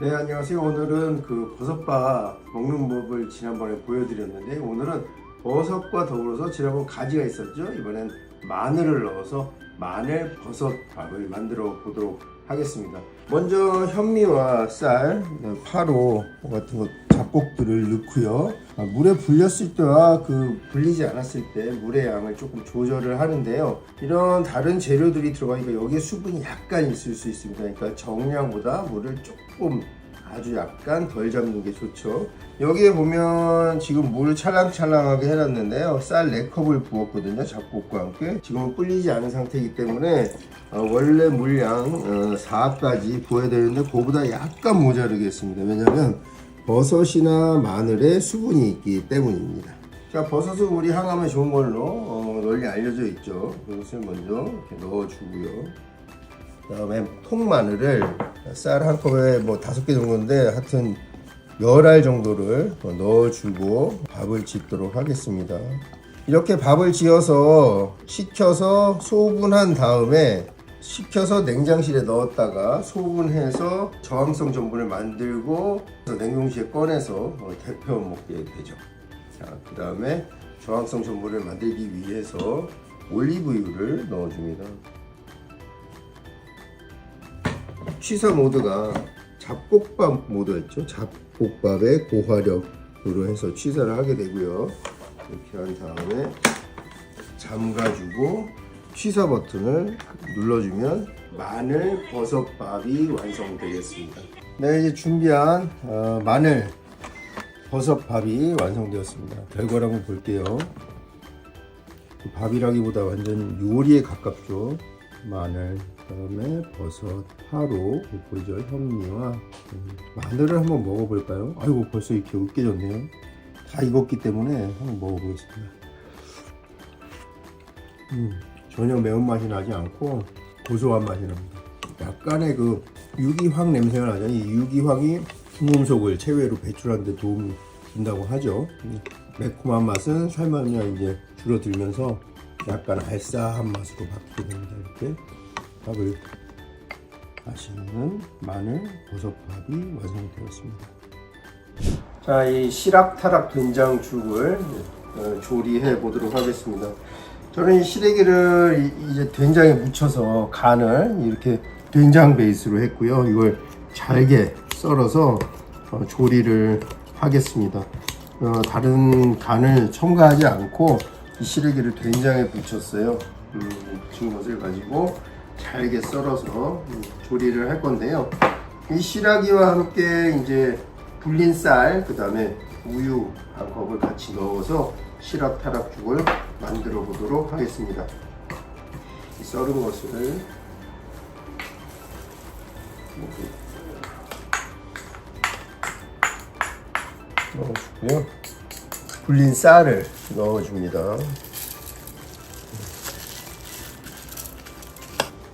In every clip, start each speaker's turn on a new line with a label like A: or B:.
A: 네 안녕하세요. 오늘은 그 버섯밥 먹는 법을 지난번에 보여드렸는데 오늘은 버섯과 더불어서 지난번 가지가 있었죠. 이번엔 마늘을 넣어서 마늘 버섯밥을 만들어 보도록 하겠습니다. 먼저 현미와 쌀, 파로 같은 것 잡곡들을 넣고요. 아, 물에 불렸을 때와 그 불리지 않았을 때 물의 양을 조금 조절을 하는데요. 이런 다른 재료들이 들어가니까 여기에 수분이 약간 있을 수 있습니다. 그러니까 정량보다 물을 조금 아주 약간 덜 잡는 게 좋죠. 여기에 보면 지금 물 찰랑찰랑하게 해놨는데요. 쌀 4컵을 부었거든요 잡곡과 함께. 지금은 불리지 않은 상태이기 때문에 어, 원래 물량 어, 4까지 부어야 되는데 그보다 약간 모자르겠습니다. 왜냐면 버섯이나 마늘에 수분이 있기 때문입니다. 자 버섯은 우리 항암에 좋은 걸로 어, 널리 알려져 있죠. 그것을 먼저 이렇게 넣어주고요. 그다음에 통마늘을 쌀 한 컵에 뭐 다섯 개 정도인데 하여튼 열 알 정도를 넣어주고 밥을 짓도록 하겠습니다. 이렇게 밥을 지어서 식혀서 소분한 다음에 식혀서 냉장실에 넣었다가 소분해서 저항성 전분을 만들고 냉동실에 꺼내서 어, 데펴 먹게 되죠. 자, 그 다음에 저항성 전분을 만들기 위해서 올리브유를 넣어줍니다. 취사 모드가 잡곡밥 모드였죠. 잡곡밥의 고화력으로 해서 취사를 하게 되고요. 이렇게 한 다음에 잠가주고 취사 버튼을 눌러주면 마늘 버섯밥이 완성되겠습니다. 네, 이제 준비한 어, 마늘 버섯밥이 완성되었습니다. 결과를 한번 볼게요. 밥이라기보다 완전 요리에 가깝죠. 마늘, 그다음에 버섯, 파로, 보이죠? 현미와 음, 마늘을 한번 먹어볼까요? 아이고 벌써 이렇게 으깨졌네요. 다 익었기 때문에 한번 먹어보겠습니다. 음, 전혀 매운맛이 나지 않고 고소한 맛이 납니다. 약간의 그 유기황 냄새가 나죠. 이 유기황이 풍금속을 체외로 배출하는 데 도움이 준다고 하죠. 음, 매콤한 맛은 삶으면 이제 줄어들면서 약간 알싸한 맛으로 바뀌게 됩니다. 이렇게 밥을 마시는 마늘 버섯밥이 완성되었습니다. 자, 이 시락타락 된장죽을 어, 조리해 보도록 하겠습니다. 저는 이 시래기를 이- 이제 된장에 묻혀서 간을 이렇게 된장 베이스로 했고요. 이걸 잘게 썰어서 어, 조리를 하겠습니다. 어, 다른 간을 첨가하지 않고 이 시래기를 된장에 묻혔어요. 음, 묻힌 것을 가지고 잘게 썰어서 음, 조리를 할 건데요. 이 시라기와 함께 이제 불린 쌀, 그 다음에 우유 한 컵을 같이 넣어서 시락 타락죽을 만들어 보도록 하겠습니다. 이 썰은 것을 넣어주고요. 불린 쌀을 넣어줍니다.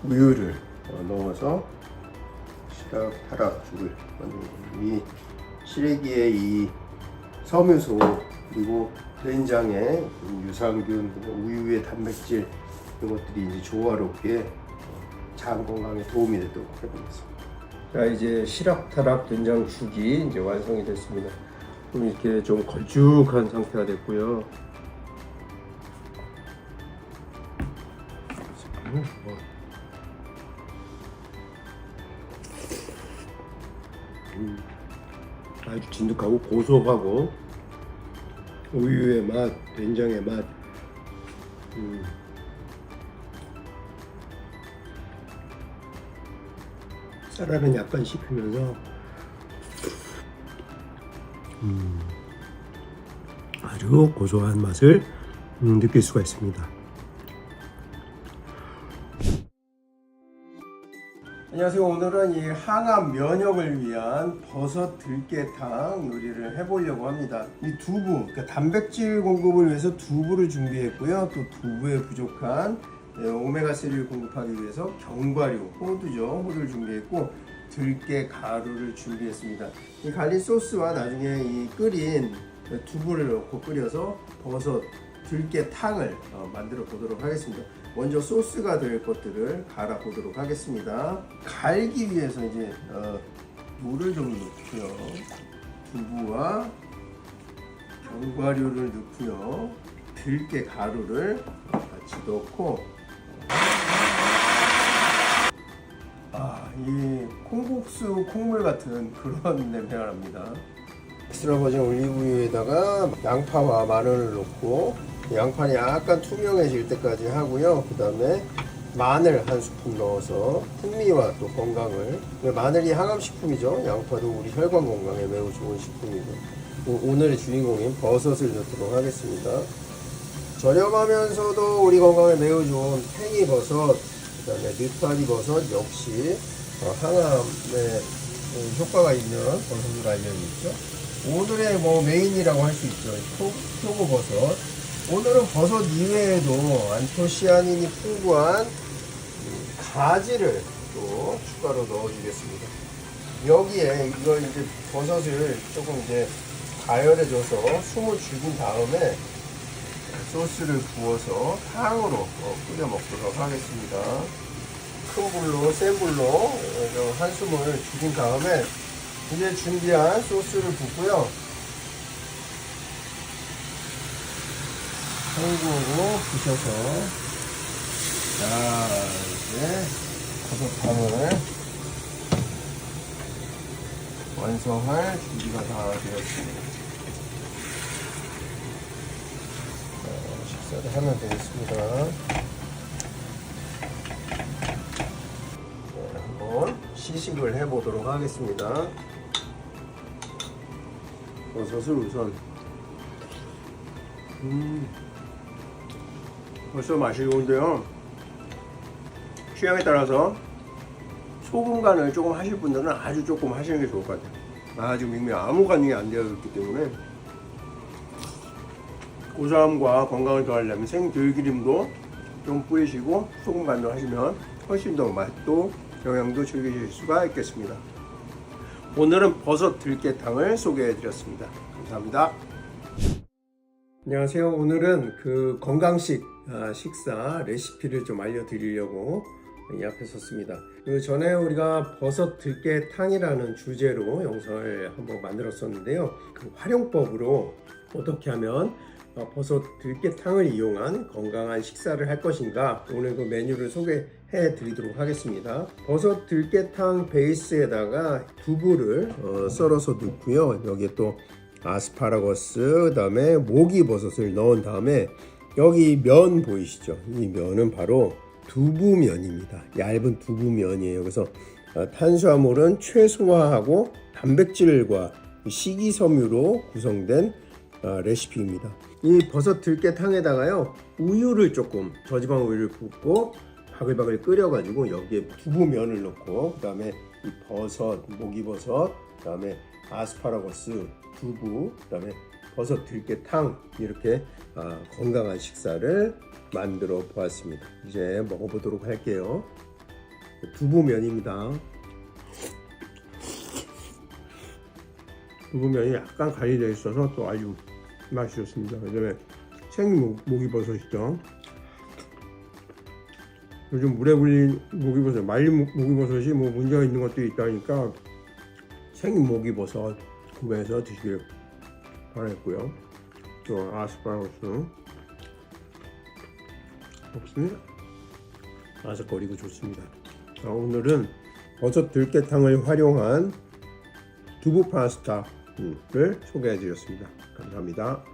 A: 우유를 어, 넣어서 시락 타락죽을 만드는 겁니다. 이 시래기의 이 섬유소 그리고 된장의 유산균 우유의 단백질 이런 것들이 이제 조화롭게 어, 장 건강에 도움이 되도록 해보겠습니다. 자 이제 시락타락 된장 죽이 이제 완성이 됐습니다. 좀 이렇게 좀 걸쭉한 상태가 됐고요. 음, 뭐. 아주 진득하고 고소하고 우유의 맛, 된장의 맛. 음. 쌀알은 약간 씹히면서 음, 아주 고소한 맛을 음, 느낄 수가 있습니다. 안녕하세요. 오늘은 이 항암 면역을 위한 버섯 들깨탕 요리를 해보려고 합니다. 이 두부, 그러니까 단백질 공급을 위해서 두부를 준비했고요. 또 두부에 부족한 예, 오메가3를 공급하기 위해서 견과류, 호두죠. 호두를 준비했고 들깨 가루를 준비했습니다. 이 갈린 소스와 나중에 이 끓인 두부를 넣고 끓여서 버섯 들깨탕을 어, 만들어 보도록 하겠습니다. 먼저 소스가 될 것들을 갈아 보도록 하겠습니다. 갈기 위해서 이제 어, 물을 좀 넣고요. 두부와 견과류를 넣고요. 들깨 가루를 같이 넣고 아, 이 콩국수 콩물 같은 그런 냄새가 납니다. 엑스트라 버진 올리브유에다가 양파와 마늘을 넣고 양파는 약간 투명해질 때까지 하고요. 그 다음에 마늘 한 스푼 넣어서 풍미와 또 건강을 마늘이 항암식품이죠. 양파도 우리 혈관 건강에 매우 좋은 식품이고 오- 오늘의 주인공인 버섯을 넣도록 하겠습니다. 저렴하면서도 우리 건강에 매우 좋은 팽이버섯, 그 다음에 느타리 버섯 역시 어, 항암에 어, 효과가 있는 버섯으로 알려져 있죠. 오늘의 뭐 메인이라고 할 수 있죠. 표, 표고버섯. 오늘은 버섯 이외에도 안토시아닌이 풍부한 음, 가지를 또 추가로 넣어주겠습니다. 여기에 이걸 이제 버섯을 조금 이제 가열해줘서 숨을 죽인 다음에 소스를 부어서 탕으로 어, 끓여 먹도록 하겠습니다. 큰 불로 센 불로 어, 한숨을 죽인 다음에 이제 준비한 소스를 붓고요. 헹구고 부셔서 자 이제 버섯탕을 완성할 준비가 다 되었습니다. 자, 식사를 하면 되겠습니다. 네, 한번 시식을 해 보도록 하겠습니다. 버섯을 우선 음 벌써 맛이 좋은데요. 취향에 따라서 소금 간을 조금 하실 분들은 아주 조금 하시는 게 좋을 것 같아요. 아 지금 이미 아무 간이 안 되어 있기 때문에 고소함과 건강을 더하려면 생들기름도 좀 뿌리시고 소금 간도 하시면 훨씬 더 맛도 영양도 즐기실 수가 있겠습니다. 오늘은 버섯 들깨탕을 소개해 드렸습니다. 감사합니다. 안녕하세요. 오늘은 그 건강식 아, 식사 레시피를 좀 알려드리려고 이 앞에 섰습니다. 그 전에 우리가 버섯 들깨탕이라는 주제로 영상을 한번 만들었었는데요. 그 활용법으로 어떻게 하면 어, 버섯 들깨탕을 이용한 건강한 식사를 할 것인가 오늘 그 메뉴를 소개해 드리도록 하겠습니다. 버섯 들깨탕 베이스에다가 두부를 어, 썰어서 넣고요. 여기에 또 아스파라거스 그다음에 모기 버섯을 넣은 다음에 여기 면 보이시죠? 이 면은 바로 두부면입니다. 얇은 두부면이에요. 그래서 어, 탄수화물은 최소화하고 단백질과 식이섬유로 구성된 어, 레시피입니다. 이 버섯 들깨탕에다가요 우유를 조금 저지방 우유를 붓고 바글바글 끓여가지고 여기에 두부면을 넣고 그 다음에 이 버섯, 목이버섯, 그 다음에 아스파라거스, 두부, 그 다음에 버섯 들깨탕 이렇게 아, 건강한 식사를 만들어 보았습니다. 이제 먹어보도록 할게요. 두부면입니다. 두부면이 약간 간이 되어 있어서 또 아주 맛이 좋습니다. 그 다음에 생목이버섯이죠. 요즘 물에 불린 목이버섯, 말린 목- 목이버섯이 뭐 문제가 있는 것도 있다니까 생목이버섯 구매해서 드시길 바라겠고요. 또 아스파라거스 없습니다. 아삭거리고 좋습니다. 자, 오늘은 버섯 들깨탕을 활용한 두부 파스타를 소개해 드렸습니다. 감사합니다.